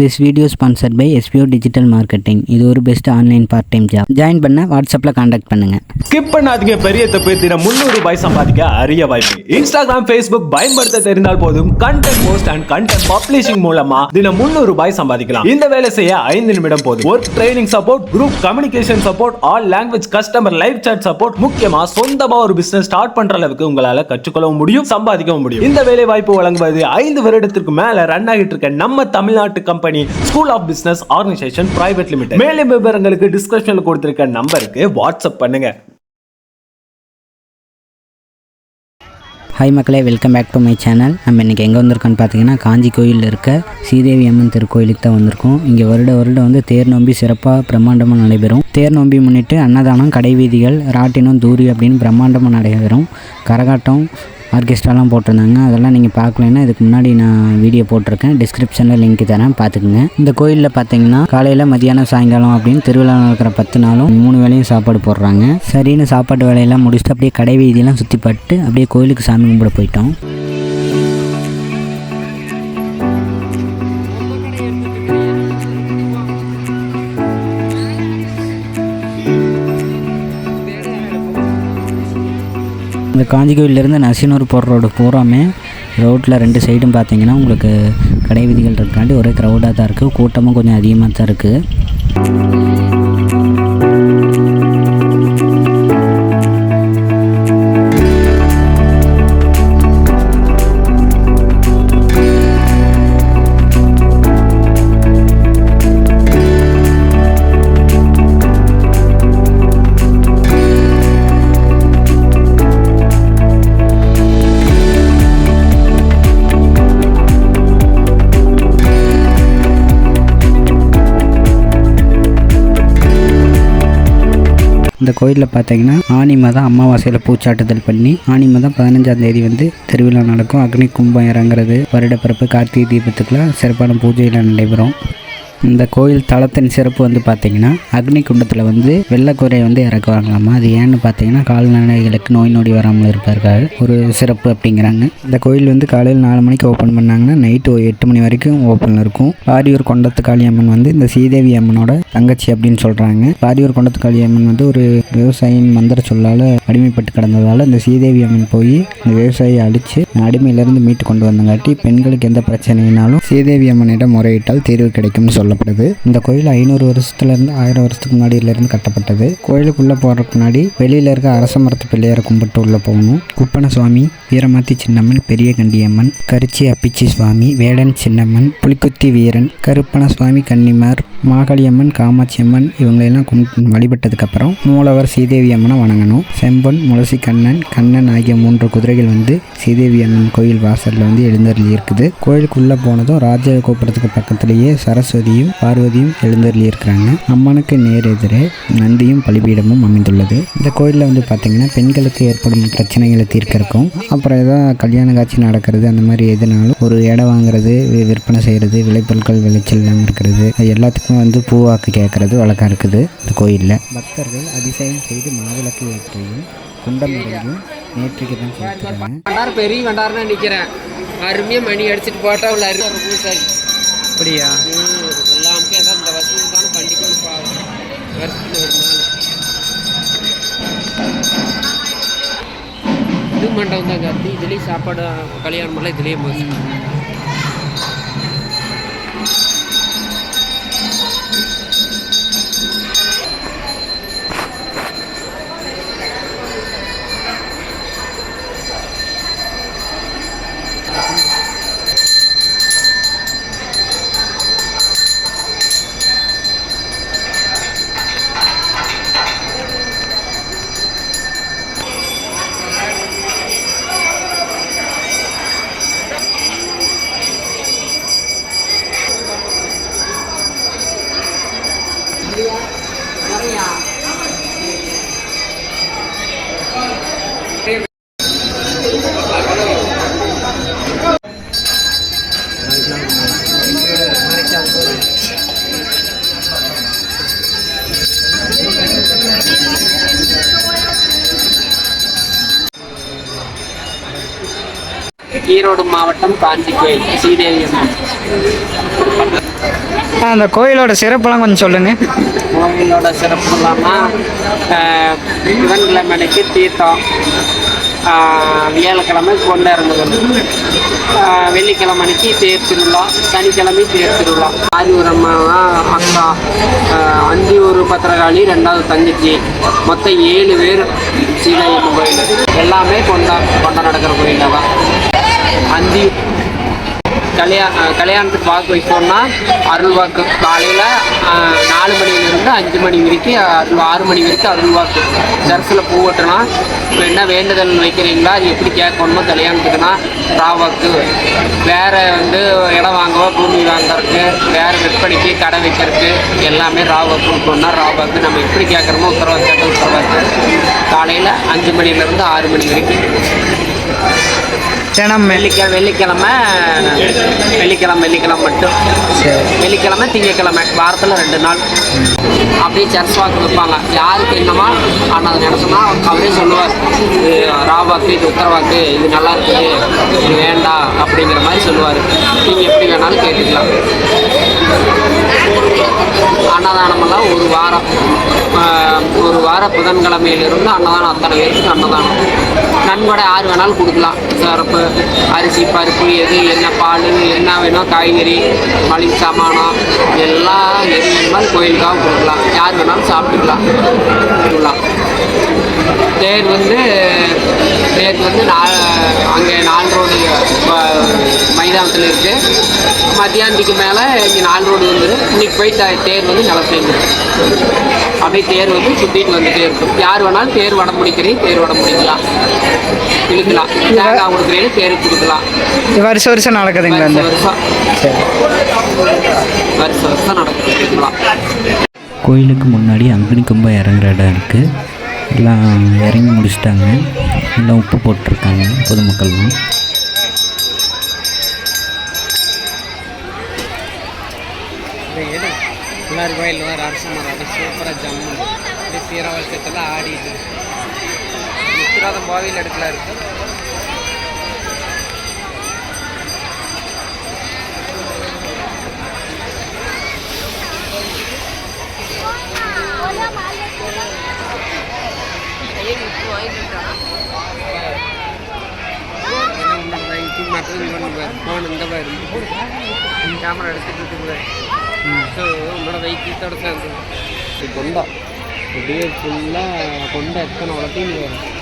This video sponsored by SPO digital marketing இது ஒரு best online part time job join பண்ண வாட்ஸ்அப்பில் contact பண்ணுங்க. ஸ்கிப் பண்ணாதீங்க பெரிய தப்பு. தினம் முந்நூறு ரூபாய் சம்பாதிக்க அரிய வாய்ப்பு. இன்ஸ்டாகிராம் ஃபேஸ்புக் பயன்படுத்த தெரிந்தால் போதும் content post and content publishing மூலமா தினம் முந்நூறு ரூபாய் சம்பாதிக்கலாம். இந்த வேலை செய்ய ஐந்து நிமிடம் போதும். Work training support group communication support all language customer live chat support முக்கியமா சொந்தமா ஒரு பிசினஸ் ஸ்டார்ட் பண்ற அளவுக்கு உங்களால கற்றுக்கொள்ளவும் முடியும் சம்பாதிக்கவும் முடியும். இந்த வேலை வாய்ப்பு வழங்குவது ஐந்து வருடத்திற்கு மேல ரன் ஆகிட்டு இருக்க நம்ம தமிழ்நாட்டு company school of business organisation private limited மேலும் விவரங்களுக்கு டிஸ்கிரிப்ஷனில் கொடுத்திருக்க நம்பருக்கு வாட்ஸ்அப் பண்ணுங்க. ஹாய் மக்களே welcome back to my channel நம்ம இன்றைக்கி எங்கே வந்திருக்கோன்னு பார்த்தீங்கன்னா காஞ்சி கோயிலில் இருக்க ஸ்ரீதேவி அம்மன் திருக்கோயிலுக்கு தான் வந்திருக்கோம். இங்கே வருட வருடம் வந்து தேர் நோம்பி சிறப்பாக பிரம்மாண்டமாக நடைபெறும். தேர் நோம்பி முன்னிட்டு அன்னதானம் கடைவீதிகள் ராட்டினம் தூரி அப்படின்னு பிரம்மாண்டமாக நடைபெறும். கரகாட்டம் ஆர்கெஸ்ட்ராலாம் போட்டிருந்தாங்க. அதெல்லாம் நீங்கள் பார்க்கலன்னா இதுக்கு முன்னாடி நான் வீடியோ போட்டிருக்கேன். டிஸ்கிரிப்ஷனில் லிங்க் தரேன். பார்த்துக்குங்க. இந்த கோயிலில் பார்த்தீங்கன்னா காலையில் மதியானம் சாயங்காலம் அப்படின்னு திருவிழா நடக்கிற பத்து நாளும் மூணு வேலையும் சாப்பாடு போடுறாங்க. சரின்னு சாப்பாட்டு வேலையெல்லாம் முடிச்சுட்டு அப்படியே கடை வீதியெல்லாம் சுற்றி பட்டு அப்படியே கோயிலுக்கு சாமி கும்பிட போயிட்டோம். இந்த காஞ்சி கோயிலேருந்து நசினூர் போகிற ரோடு பூராமே ரோட்டில் ரெண்டு சைடும் பார்த்தீங்கன்னா உங்களுக்கு கடை வீதிகள் இருக்காண்டி ஒரே க்ரௌடாக தான் இருக்குது கூட்டமும் கொஞ்சம் அதிகமாக தான் இருக்குது இந்த கோயிலில் பார்த்தீங்கன்னா ஆனி மாதம் அமாவாசையில் பூச்சாட்டுதல் பண்ணி ஆனி மாதம் பதினஞ்சாம் தேதி வந்து திருவிழா நடக்கும். அக்னி கும்பம் இறங்குறது வருடப்பிறப்பு கார்த்திகை தீபத்துக்குலாம் சிறப்பான பூஜையில் நடைபெறும். இந்த கோயில் தளத்தின் சிறப்பு வந்து பார்த்தீங்கன்னா அக்னி குண்டத்தில் வந்து வெள்ளக்குறை வந்து இறக்குவாங்களாமா? அது ஏன்னு பார்த்தீங்கன்னா கால்நடைகளுக்கு நோய் நொடி வராமல் இருப்பார்கள் ஒரு சிறப்பு அப்படிங்கிறாங்க. இந்த கோயில் வந்து காலையில் நாலு மணிக்கு ஓப்பன் பண்ணாங்கன்னா நைட்டு எட்டு மணி வரைக்கும் ஓப்பனில் இருக்கும். பாரியூர் கொண்டத்து காளியம்மன் வந்து இந்த சீதேவி அம்மனோட தங்கச்சி அப்படின்னு சொல்கிறாங்க பாரியூர் கொண்டத்து காளியம்மன் வந்து ஒரு விவசாயின் மந்திர சொல்லால் அடிமைப்பட்டு கிடந்ததால் இந்த சீதேவி அம்மன் போய் இந்த விவசாயியை அழித்து அடிமையிலேருந்து மீட்டு கொண்டு வந்தங்காட்டி பெண்களுக்கு எந்த பிரச்சனைனாலும் சீதேவி அம்மனிடம் முறையிட்டால் தீர்வு கிடைக்கும்னு காணப்படுது இந்த கோயில் ஐநூறு வருஷத்துலேருந்து ஆயிரம் வருஷத்துக்கு முன்னாடியிலேருந்து கட்டப்பட்டது. கோயிலுக்குள்ளே போகிறதுக்கு முன்னாடி வெளியில் இருக்க அரச மரத்து பிள்ளையாரை கும்பிட்டு உள்ளே போகணும். குப்பன சுவாமி வீரமாத்தி சின்னம்மன் பெரிய கண்டியம்மன் கரிச்சி அப்பிச்சி சுவாமி வேடன் சின்னம்மன் புலிக்குத்தி வீரன் கருப்பன சுவாமி கன்னிமார் மாகாளியம்மன் காமாட்சியம்மன் இவங்களெல்லாம் கும்பிட்டு வழிபட்டதுக்கப்புறம் மூலவர் ஸ்ரீதேவி அம்மனை வணங்கணும். செம்பன் முளசி கண்ணன் கண்ணன் ஆகிய மூன்று குதிரைகள் வந்து ஸ்ரீதேவி அம்மன் கோயில் வாசலில் வந்து எழுந்தருளி இருக்குது. கோயிலுக்குள்ளே போனதும் ராஜ கோபுரத்துக்கு பக்கத்துலேயே சரஸ்வதியும் பார்வதியும் எழுந்தருளி இருக்கிறாங்க அம்மனுக்கு நேர் எதிரே நந்தியும் பலிபீடமும் அமைந்துள்ளது. இந்த கோயிலில் வந்து பார்த்திங்கன்னா பெண்களுக்கு ஏற்படும் பிரச்சனைகளை தீர்க்கறக்கும் அப்புறம் ஏதாவது கல்யாண காட்சி நடக்கிறது அந்த மாதிரி எதுனாலும் ஒரு இடம் வாங்குறது வி- விற்பனை செய்கிறது விளைபொருட்கள் விளைச்சல் இல்லாமல் இருக்கிறது அது எல்லாத்துக்கும் வந்து பூவாக்கு கேட்கறது வழக்கம் இருக்குது இந்த கோயிலில். பக்தர்கள் அதிசயம் செய்து மாவிளக்கு ஏற்றியும் குண்டம் இறங்கியும் நேற்றுக்கு தான் செலுத்துகிறாங்க. வண்டார் பெரிய வண்டார்னா நிக்கிறேன். அருமையா மணி அடிச்சிட்டு போட்டா உள்ள அருமை. அப்படியா எல்லாமே ஏதாவது இந்த வசதி தான் பண்ணிக்கணும் பாவம் வருஷத்தில் ஒரு நாள் இது மண்டபம் தான் கார்த்தி. இதுலேயும் சாப்பாடு கல்யாணம் எல்லாம் இதுலேயே போச்சு. ஈரோடு மாவட்டம் காஞ்சி கோயில் ஸ்ரீதேவி அம்மன் அந்த கோயிலோட சிறப்பெல்லாம் கொஞ்சம் சொல்லுங்கள் கோவிலோட சிறப்பு இல்லாமல் புதன்கிழமை அன்னைக்கு தீர்த்தம் வியாழக்கிழமை கொண்டு இறங்குவது வெள்ளிக்கிழமை அன்னைக்கு தேர் திருவிழா சனிக்கிழமை தேர் திருவிழா அம்மா அக்கா ஆஹ் அந்தியூர் பத்திரகாளி ரெண்டாவது தங்கச்சி. மொத்தம் ஏழு பேர் சீதையம்மன் கோயில் எல்லாமே கொண்டா கொண்டா நடக்கிற கோயில் தான் அந்தி கல்யாண கல்யாணத்துக்கு வாக்கு வைப்போம்னா அருள் வாக்கு. காலையில் நாலு மணிலேருந்து அஞ்சு மணி வரைக்கும் அருள் ஆறு மணி வரைக்கும் அருள் வாக்கு. சரசில் பூ வெட்டணும் இப்போ என்ன வேண்டுதல் வைக்கிறீங்களா? அது எப்படி கேட்கணுமோ கல்யாணத்துக்குன்னா ராவாக்கு வேறு வந்து இடம் வாங்கவோ பூமி வாங்கறதுக்கு வேறு விற்பனைக்கு கடை வைக்கிறதுக்கு எல்லாமே ராவாக்கு கொடுக்கணும்னா ராவாக்கு நம்ம எப்படி கேட்குறோமோ உத்தரவாக்கு கேட்ட உத்தரவாக்கு காலையில் அஞ்சு மணிலேருந்து ஆறு மணி வரைக்கும். தினம் வெள்ளிக்கிழமை வெள்ளிக்கிழமை வெள்ளிக்கிழமை வெள்ளிக்கிழமை மட்டும். வெள்ளிக்கிழமை திங்கக்கிழமை வாரத்தில் ரெண்டு நாள். அப்படியே சர்ச் வாக்கு வைப்பாங்க. யாருக்கு என்னமா ஆனால் நினச்சோம்னா அவரே சொல்லுவார். இது ராவாக்கு இது உத்தரவாக்கு இது நல்லா இருக்குது. இது வேண்டாம் அப்படிங்கிற மாதிரி சொல்லுவார். நீங்கள் எப்படி வேணாலும் கேட்டுக்கலாம். அன்னதானமெல்லாம் ஒரு வாரம் ஒரு வார புதன்கிழமையிலிருந்து அன்னதானம் அத்தனை பேருக்கு அன்னதானம். நன்கொடை யார் வேணாலும் கொடுக்கலாம். சிறப்பு அரிசி பருப்பு எது என்ன பால் என்ன வேணும் காய்கறி மளிகை சாமானம் எல்லாம் எது வேணுமாலும் கோயிலுக்காக கொடுக்கலாம். யார் வேணாலும் சாப்பிட்டுக்கலாம். தேர் வந்து தேர் வந்து நா அங்கே நாலு ரோடு மைதானத்தில் இருக்குது மத்தியானத்துக்கு மேலே இங்கே நாலு ரோடு வந்துடும் இன்னைக்கு போய் தேர் வந்து நில சேர்ந்துடும் அப்படியே தேர் வந்து சுற்றிட்டு வந்துட்டே இருக்கும். யார் வேணாலும் தேர் வடம் முடிக்கிறீங்க தேர் வடம் முடிக்கலாம். இழுக்கலாம். தேங்காய் கொடுக்குறீங்க தேருக்கு கொடுக்கலாம். வருஷம் வருஷம் நடக்குதுங்களா இந்த வருஷம் வருஷம். வருஷம் நடக்கலாம் கோயிலுக்கு முன்னாடி அக்னி கும்பம் இறங்குற இடம் இருக்குது எல்லாம் இறங்கி முடிச்சிட்டாங்க. எல்லாம் உப்பு போட்டிருக்காங்க பொதுமக்கள்லாம். பிள்ளாரி கோயில் வர அரசு மரம் சூப்பராக ஜம்மு அப்படியே சீரவசத்தில் ஆடிட்டு முத்துராதம் கோவில் இடத்துல இருக்கு ஃபோன் இந்த பாரு கேமரா எடுத்துட்டு இருக்கு ஸோ வைத்தியத்தோட சேர்ந்து கொண்டா அப்படியே ஃபுல்லாக கொண்டை எத்தனை வளர்த்தையும்